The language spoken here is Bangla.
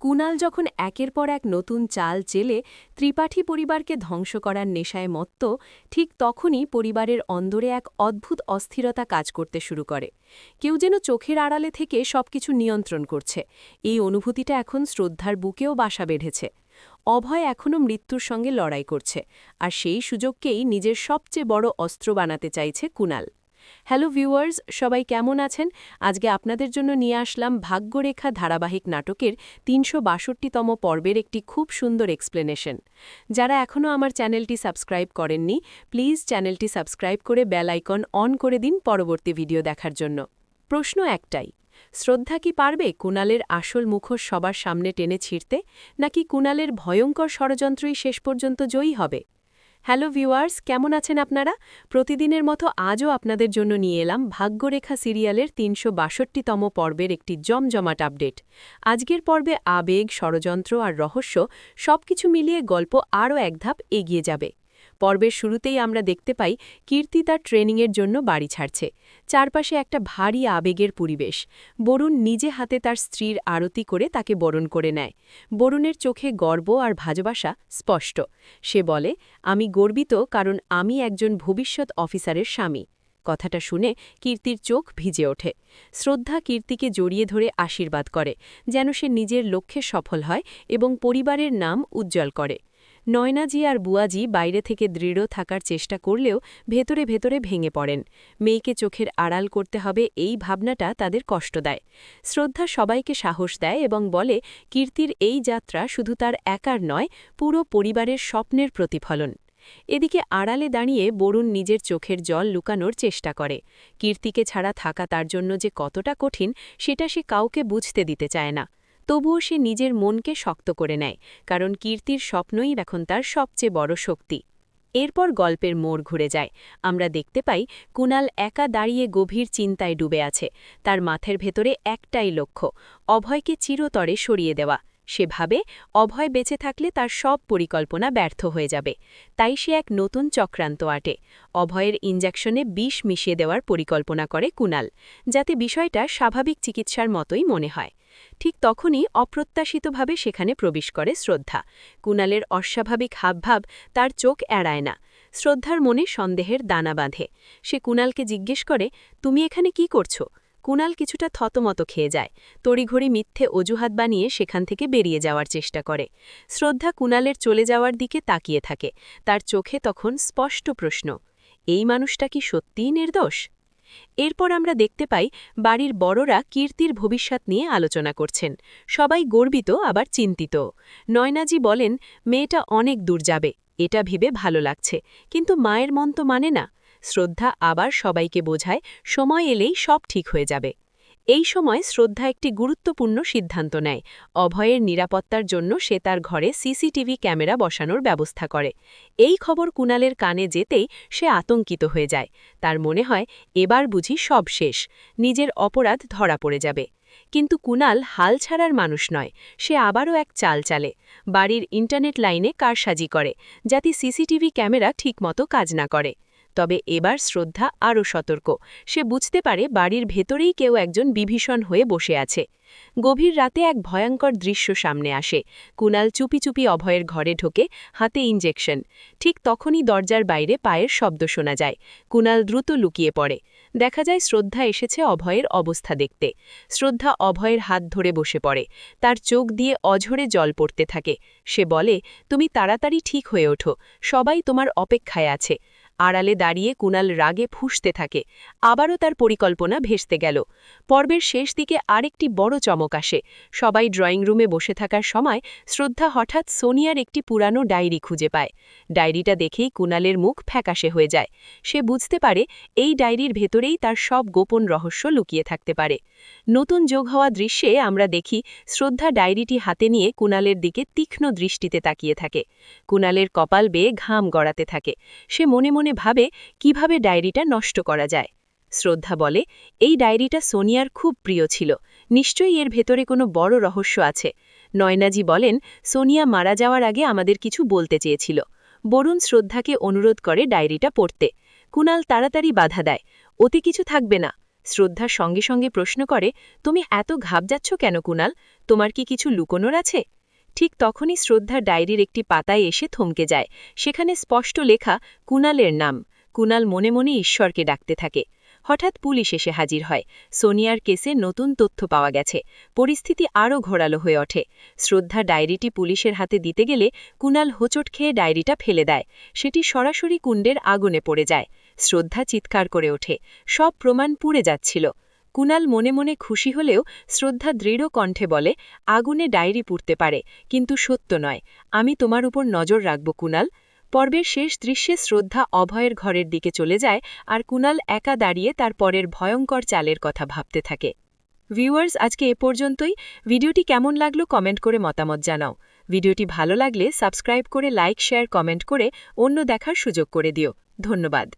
কুনাল যখন একের পর এক নতুন চাল চেলে ত্রিপাঠী পরিবারকে ধ্বংস করার নেশায় মত্ত, ঠিক তখনই পরিবারের অন্দরে এক অদ্ভুত অস্থিরতা কাজ করতে শুরু করে। কেউ যেন চোখের আড়ালে থেকে সবকিছু নিয়ন্ত্রণ করছে। এই অনুভূতিটা এখন শ্রদ্ধার বুকেও বাসা বেঁধেছে। অভয় এখনও মৃত্যুর সঙ্গে লড়াই করছে, আর সেই সুযোগকেই নিজের সবচেয়ে বড় অস্ত্র বানাতে চাইছে কুনাল হ্যালো ভিউয়ার্স, সবাই কেমন আছেন? আজকে আপনাদের জন্য নিয়ে আসলাম ভাগ্যরেখা ধারাবাহিক নাটকের তিনশো বাষট্টিতম পর্বের একটি খুব সুন্দর এক্সপ্লেনেশন যারা এখনও আমার চ্যানেলটি সাবস্ক্রাইব করেননি প্লিজ চ্যানেলটি সাবস্ক্রাইব করে বেল আইকন অন করে দিন পরবর্তী ভিডিও দেখার জন্য। প্রশ্ন একটাই, শ্রদ্ধা কি পারবে কুণালের আসল মুখোশ সবার সামনে টেনে ছিঁড়তে, নাকি কুণালের ভয়ঙ্কর ষড়যন্ত্রই শেষ পর্যন্ত জয়ী হবে? হ্যালো ভিউয়ার্স, কেমন আছেন আপনারা? প্রতিদিনের মতো আজও আপনাদের জন্য নিয়ে এলাম ভাগ্যরেখা সিরিয়ালের তিনশো বাষট্টিতম পর্বের একটি জমজমাট আপডেট। আজকের পর্বে আবেগ, ষড়যন্ত্র আর রহস্য সবকিছু মিলিয়ে গল্প আরও এক ধাপ এগিয়ে যাবে। পর্বের শুরুতেই আমরা দেখতে পাই কীর্তি তার ট্রেনিংয়ের জন্য বাড়ি ছাড়ছে। চারপাশে একটা ভারী আবেগের পরিবেশ। বরুণ নিজে হাতে তার স্ত্রীর আরতি করে তাকে বরণ করে নেয়। বরুণের চোখে গর্ব আর ভাজবাসা স্পষ্ট। সে বলে, আমি গর্বিত কারণ আমি একজন ভবিষ্যৎ অফিসারের স্বামী। কথাটা শুনে কীর্তির চোখ ভিজে ওঠে। শ্রদ্ধা কীর্তিকে জড়িয়ে ধরে আশীর্বাদ করে, যেন সে নিজের লক্ষ্যে সফল হয় এবং পরিবারের নাম উজ্জ্বল করে। নয়নাজি আর বুয়াজি বাইরে থেকে দৃঢ় থাকার চেষ্টা করলেও ভেতরে ভেতরে ভেঙে পড়েন। মেয়েকে চোখের আড়াল করতে হবে এই ভাবনাটা তাদের কষ্ট দেয়। শ্রদ্ধা সবাইকে সাহস দেয় এবং বলে, কীর্তির এই যাত্রা শুধু তার একার নয়, পুরো পরিবারের স্বপ্নের প্রতিফলন। এদিকে আড়ালে দাঁড়িয়ে বরুণ নিজের চোখের জল লুকানোর চেষ্টা করে। কীর্তিকে ছাড়া থাকা তার জন্য যে কতটা কঠিন, সেটা সে কাউকে বুঝতে দিতে চায় না। তবুও সে নিজের মনকে শক্ত করে নেয়, কারণ কীর্তির স্বপ্নই এখন তার সবচেয়ে বড় শক্তি। এরপর গল্পের মোড় ঘুরে যায়। আমরা দেখতে পাই, কুনাল একা দাঁড়িয়ে গভীর চিন্তায় ডুবে আছে। তার মাথের ভেতরে একটাই লক্ষ্য, অভয়কে চিরতরে সরিয়ে দেওয়া। সে ভাবে, অভয় বেঁচে থাকলে তার সব পরিকল্পনা ব্যর্থ হয়ে যাবে। তাই সে এক নতুন চক্রান্ত আটে। অভয়ের ইঞ্জেকশনে বিষ মিশিয়ে দেওয়ার পরিকল্পনা করে কুনাল, যাতে বিষয়টা স্বাভাবিক চিকিৎসার মতোই মনে হয়। ঠিক তখনই অপ্রত্যাশিতভাবে সেখানে প্রবেশ করে শ্রদ্ধা। কুনালের অস্বাভাবিক হাবভাব তার চোখ এড়ায় না। শ্রদ্ধার মনে সন্দেহের দানা বাঁধে। সে কুনালকে জিজ্ঞেস করে, তুমি এখানে কি করছ? কুনাল কিছুটা থতমত খেয়ে যায়। তড়িঘড়ি মিথ্যে অজুহাত বানিয়ে সেখান থেকে বেরিয়ে যাওয়ার চেষ্টা করে। শ্রদ্ধা কুনালের চলে যাওয়ার দিকে তাকিয়ে থাকে। তার চোখে তখন স্পষ্ট প্রশ্ন, এই মানুষটা কি সত্যিই নির্দোষ? এরপর আমরা দেখতে পাই বাড়ির বড়রা কীর্তির ভবিষ্যৎ নিয়ে আলোচনা করছেন। সবাই গর্বিত, আবার চিন্তিত। নয়নাজি বলেন, মেয়েটা অনেক দূর যাবে, এটা ভেবে ভালো লাগছে। কিন্তু মায়ের মন তো মানে না। শ্রদ্ধা আবার সবাইকে বোঝায়, সময় এলেই সব ঠিক হয়ে যাবে। এই সময় শ্রদ্ধা একটি গুরুত্বপূর্ণ সিদ্ধান্ত নেয়। অভয়ের নিরাপত্তার জন্য সে তার ঘরে সিসিটিভি ক্যামেরা বসানোর ব্যবস্থা করে। এই খবর কুণালের কানে যেতেই সে আতঙ্কিত হয়ে যায়। তার মনে হয়, এবার বুঝি সব শেষ। নিজের অপরাধ ধরা পড়ে যাবে। কিন্তু কুনাল হাল ছাড়ার মানুষ নয়, সে আবারও এক চাল চালে। বাড়ির ইন্টারনেট লাইনে কারসাজি করে, যাতে সিসিটিভি ক্যামেরা ঠিকমতো কাজ না করে। তবে এবার শ্রদ্ধা আরও সতর্ক। সে বুঝতে পারে বাড়ির ভেতরেই কেউ একজন বিভীষণ হয়ে বসে আছে। গভীর রাতে এক ভয়ঙ্কর দৃশ্য সামনে আসে। কুনাল চুপি চুপি অভয়ের ঘরে ঢোকে, হাতে ইঞ্জেকশন ঠিক তখনই দরজার বাইরে পায়ের শব্দ শোনা যায়। কুনাল দ্রুত লুকিয়ে পড়ে। দেখা যায় শ্রদ্ধা এসেছে অভয়ের অবস্থা দেখতে। শ্রদ্ধা অভয়ের হাত ধরে বসে পড়ে। তার চোখ দিয়ে অঝরে জল পড়তে থাকে। সে বলে, তুমি তাড়াতাড়ি ঠিক হয়ে ওঠো। সবাই তোমার অপেক্ষায় আছে। আড়ালে দাঁড়িয়ে কুনাল রাগে ফুসতে থাকে। আবারও তার পরিকল্পনা ভেসতে গেল। পর্বের শেষ দিকে আরেকটি বড় চমক আসে। সবাই ড্রয়িং রুমে বসে থাকার সময় শ্রদ্ধা হঠাৎ সোনিয়ার একটি পুরানো ডায়েরি খুঁজে পায়। ডায়েরিটা দেখেই কুনালের মুখ ফ্যাকাশে হয়ে যায়। সে বুঝতে পারে এই ডায়েরির ভেতরেই তার সব গোপন রহস্য লুকিয়ে থাকতে পারে। নতুন যোগ হওয়া দৃশ্যে আমরা দেখি, শ্রদ্ধা ডায়েরিটি হাতে নিয়ে কুনালের দিকে তীক্ষ্ণ দৃষ্টিতে তাকিয়ে থাকে। কুনালের কপাল বেয়ে ঘাম গড়াতে থাকে। সে মনে মনে ভাবে কীভাবে ডায়েরিটা নষ্ট করা যায়। শ্রদ্ধা বলে, এই ডায়েরিটা সোনিয়ার খুব প্রিয় ছিল। নিশ্চয়ই এর ভেতরে কোনো বড় রহস্য আছে। নয়নাজি বলেন, সোনিয়া মারা যাওয়ার আগে আমাদের কিছু বলতে চেয়েছিল। বরুণ শ্রদ্ধাকে অনুরোধ করে ডায়েরিটা পড়তে। কুনাল তাড়াতাড়ি বাধা দেয়, ওতে কিছু থাকবে না। শ্রদ্ধা সঙ্গে সঙ্গে প্রশ্ন করে, তুমি এত ঘাবজাচ্ছ কেন কুনাল তোমার কি কিছু লুকোনোর আছে? ঠিক তখনই শ্রদ্ধা ডায়েরির একটি পাতায় এসে থমকে যায়। সেখানে স্পষ্ট লেখা কুনালের নাম। কুনাল মনে মনে ঈশ্বরকে ডাকতে থাকে। হঠাৎ পুলিশ এসে হাজির হয়। সোনিয়ার কেসে নতুন তথ্য পাওয়া গেছে। পরিস্থিতি আরও ঘোরালো হয়ে ওঠে। শ্রদ্ধা ডায়েরিটি পুলিশের হাতে দিতে গেলে কুনাল হোঁচট খেয়ে ডায়েরিটা ফেলে দেয়। সেটি সরাসরি কুণ্ডের আগুনে পড়ে যায়। শ্রদ্ধা চিৎকার করে ওঠে। সব প্রমাণ পুড়ে যাচ্ছিল। কুনাল মনে মনে খুশি হলেও শ্রদ্ধা দৃঢ় কণ্ঠে বলে, আগুনে ডায়েরি পুড়তে পারে, কিন্তু সত্য নয়। আমি তোমার উপর নজর রাখব কুনাল পর্বের শেষ দৃশ্যে শ্রদ্ধা অভয়ের ঘরের দিকে চলে যায় আর কুনাল একা দাঁড়িয়ে তার পরের ভয়ঙ্কর চালের কথা ভাবতে থাকে। ভিউয়ার্স, আজকে এ পর্যন্তই। ভিডিওটি কেমন লাগল কমেন্ট করে মতামত জানাও। ভিডিওটি ভালো লাগলে সাবস্ক্রাইব করে লাইক, শেয়ার, কমেন্ট করে অন্য দেখার সুযোগ করে দিও। ধন্যবাদ।